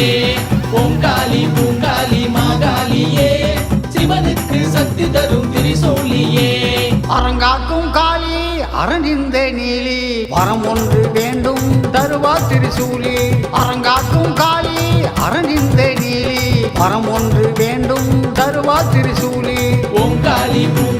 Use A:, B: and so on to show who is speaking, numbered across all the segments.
A: மாகாளியே பொங்காளி பூங்காளி மாகாளியே சிவனுக்கு சக்தி தரும் திரிசோழியே.
B: அரங்காக்கும் காளி அரணிந்த நீலி வரம் ஒன்று வேண்டும் தருவா திரிசூலி. அரங்காக்கும் காளி அரணிந்த நீலி வரம் ஒன்று வேண்டும் தருவா திரிசூலி. பொங்காளி பூங்காளி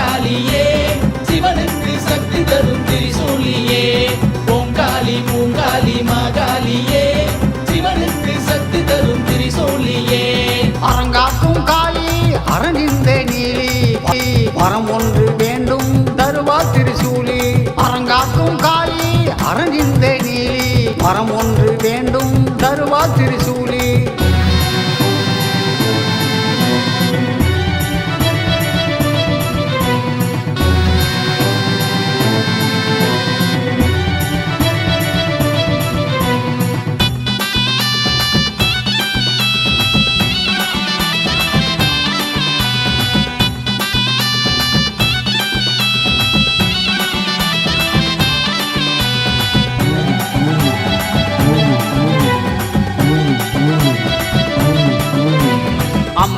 B: வரம் ஒன்று வேண்டும் தருவா திருசூலி. அரங்காக்கும் காளி அரணிந்த நீலி. வரம் ஒன்று வேண்டும் தருவா திருசூலி.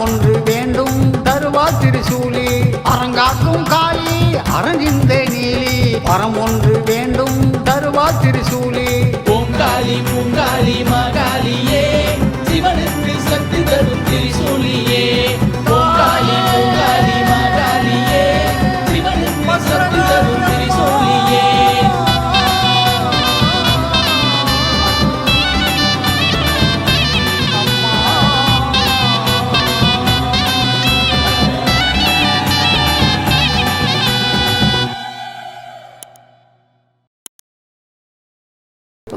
B: ஒன்று வேண்டும் தருவா திருசூலி அரங்காக்கும் காளி அரங்கிந்தே நீலி. பரம் ஒன்று வேண்டும் தருவா திருசூலி